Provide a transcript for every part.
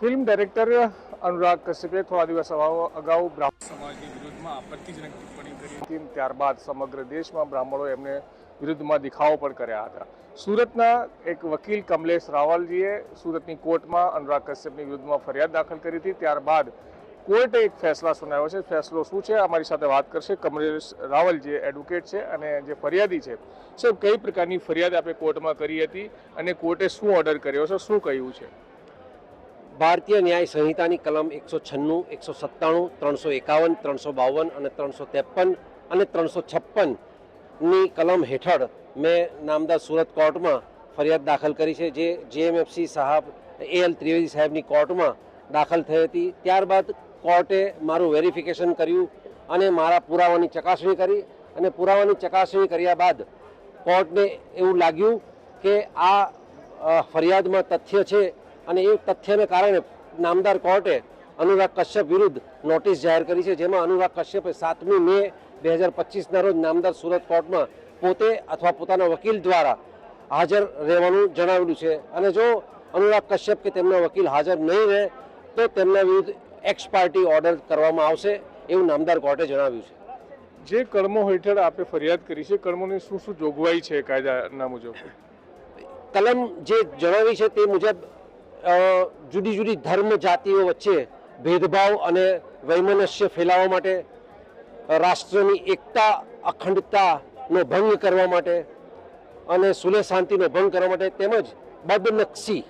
Film director Anurag કશ્યપે થોડા દિવસ અગાઉ- બ્રાહ્મણ સમાજની વિરુદ્ધમાં આપત્તિજનક ટિપ્પણી કરી હતી. ત્યારબાદ સમગ્ર દેશમાં બ્રાહ્મણો એમને વિરુદ્ધમાં દેખાવો પણ કર્યા હતા. સુરતના એક વકીલ કમલેશ રાવલજીએ સુરતની કોર્ટમાં અનુરાગ કશ્યપની વિરુદ્ધમાં ફરિયાદ દાખલ કરી હતી. ત્યારબાદ કોર્ટે એક ફેસલા સુનાવ્યો છે. ફેસલો શું છે? અમારી સાથે વાત કરશે કમલેશ રાવલ, જે એડવોકેટ છે અને જે ફરિયાદી છે. સાહેબ, કઈ પ્રકારની ફરિયાદ આપણે કોર્ટમાં કરી હતી અને કોર્ટે શું ઓર્ડર કર્યો છે? શું કહ્યું છે? ભારતીય ન્યાય સંહિતાની કલમ એકસો છન્નું, એકસો સત્તાણું, ત્રણસો એકાવન, ત્રણસો બાવન અને ત્રણસો ત્રેપન અને ત્રણસો છપ્પનની કલમ હેઠળ મેં નામદાર સુરત કોર્ટમાં ફરિયાદ દાખલ કરી છે, જે જીએમએફસી સાહેબ એ એલ ત્રિવેદી સાહેબની કોર્ટમાં દાખલ થઈ હતી. ત્યારબાદ કોર્ટે મારું વેરિફિકેશન કર્યું અને મારા પુરાવાની ચકાસણી કરી અને પુરાવાની ચકાસણી કર્યા બાદ કોર્ટને એવું લાગ્યું કે આ ફરિયાદમાં તથ્ય છે અને એ તથ્યને કારણે નામદાર કોર્ટે અનુરાગ કશ્યપ વિરુદ્ધ નોટિસ જાહેર કરી છે જેમાં અનુરાગ કશ્યપે સાતમી મે બે હજાર પચીસના રોજ નામદાર સુરત કોર્ટમાં પોતે અથવા પોતાના વકીલ દ્વારા હાજર રહેવાનું જણાવેલું છે. અને જો અનુરાગ કશ્યપ કે તેમના વકીલ હાજર નહીં રહે તો તેમના વિરુદ્ધ એક્સ પાર્ટી ઓર્ડર કરવામાં આવશે એવું નામદાર કોર્ટે જણાવ્યું છે. જે કલમો હેઠળ આપે ફરિયાદ કરી છે કલમોની શું શું જોગવાઈ છે કાયદાના મુજબ? કલમ જે જણાવી છે તે મુજબ જુદી જુદી ધર્મ જાતિઓ વચ્ચે ભેદભાવ અને વૈમનસ્ય ફેલાવવા માટે રાષ્ટ્રની એકતા, અખંડતાનો ભંગ કરવા માટે અને સુલે શાંતિનો ભંગ કરવા માટે તેમજ બદનક્ષી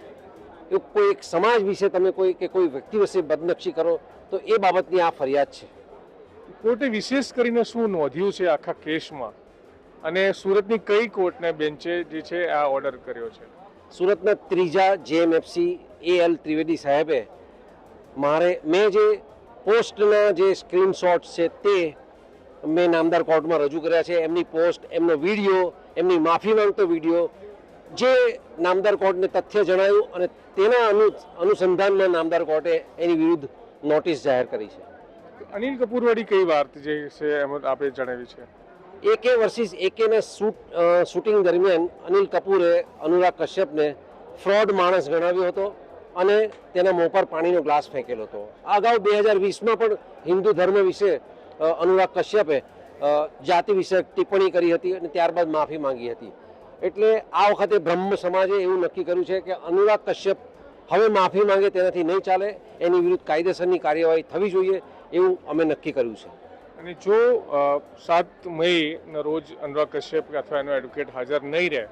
કોઈ એક સમાજ વિશે તમે કોઈ કે કોઈ વ્યક્તિ વિશે બદનક્ષી કરો, તો એ બાબતની આ ફરિયાદ છે. કોર્ટે વિશેષ કરીને શું નોંધ્યું છે આખા કેસમાં? અને સુરતની કઈ કોર્ટને બેન્ચે જે છે આ ઓર્ડર કર્યો છે? સુરતના ત્રીજા જેએમએફસી એ એલ ત્રિવેદી સાહેબે મારે, મેં જે પોસ્ટના જે સ્ક્રીનશોટ છે તે મેં નામદાર કોર્ટમાં રજૂ કર્યા છે. એમની પોસ્ટ, એમનો વીડિયો, એમની માફી માંગતો વીડિયો જે નામદાર કોર્ટને તથ્ય જણાયું અને તેના અનુ, અનુસંધાનમાં નામદાર કોર્ટે એની વિરુદ્ધ નોટિસ જાહેર કરી છે. અનિલ કપૂરવાળી કઈ વાત જે છે, એમ આપે જણાવી છે? એકે વર્સિસ એકેના શૂટ શૂટિંગ દરમિયાન અનિલ કપૂરે અનુરાગ કશ્યપને ફ્રોડ માણસ ગણાવ્યો હતો અને તેના મોં પર પાણીનો ગ્લાસ ફેંકેલો હતો. અગાઉ બે હજાર વીસમાં પણ હિન્દુ ધર્મ વિશે અનુરાગ કશ્યપે જાતિ વિશે ટિપ્પણી કરી હતી અને ત્યારબાદ માફી માંગી હતી. એટલે આ વખતે બ્રહ્મ સમાજે એવું નક્કી કર્યું છે કે અનુરાગ કશ્યપ હવે માફી માંગે તેનાથી નહીં ચાલે, એની વિરુદ્ધ કાયદેસરની કાર્યવાહી થવી જોઈએ એવું અમે નક્કી કર્યું છે. અને જો સાત મેના રોજ અનુરાગ કશ્યપ અથવા એનો એડવોકેટ હાજર નહીં રહે,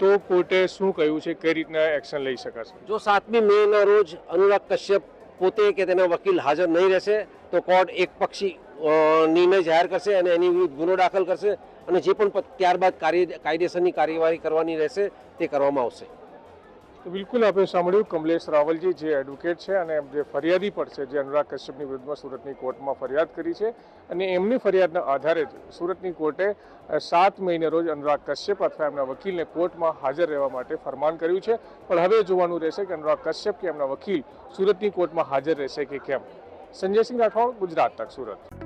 તો કોર્ટે શું કહ્યું છે, કઈ રીતના એક્શન લઈ શકાશે? જો સાતમી મેના રોજ અનુરાગ કશ્યપ પોતે કે તેના વકીલ હાજર નહીં રહેશે, તો કોર્ટ એક પક્ષી નિર્ણય જાહેર કરશે અને એની વિરુદ્ધ ગુનો દાખલ કરશે અને જે પણ ત્યારબાદ કાર્ય, કાયદેસરની કાર્યવાહી કરવાની રહેશે, તે કરવામાં આવશે. તો બિલકુલ આપણે સાંભળ્યું કમલેશ રાવલજી જે એડવોકેટ છે અને જે ફરિયાદી પણ છે, જે અનુરાગ કશ્યપની વિરુદ્ધમાં સુરતની કોર્ટમાં ફરિયાદ કરી છે અને એમની ફરિયાદના આધારે જ સુરતની કોર્ટે સાત મહિને રોજ અનુરાગ કશ્યપ અથવા એમના વકીલને કોર્ટમાં હાજર રહેવા માટે ફરમાન કર્યું છે. પણ હવે જોવાનું રહેશે કે અનુરાગ કશ્યપ કે એમના વકીલ સુરતની કોર્ટમાં હાજર રહેશે કે કેમ? સંજયસિંહ રાઠોડ, ગુજરાત તક, સુરત.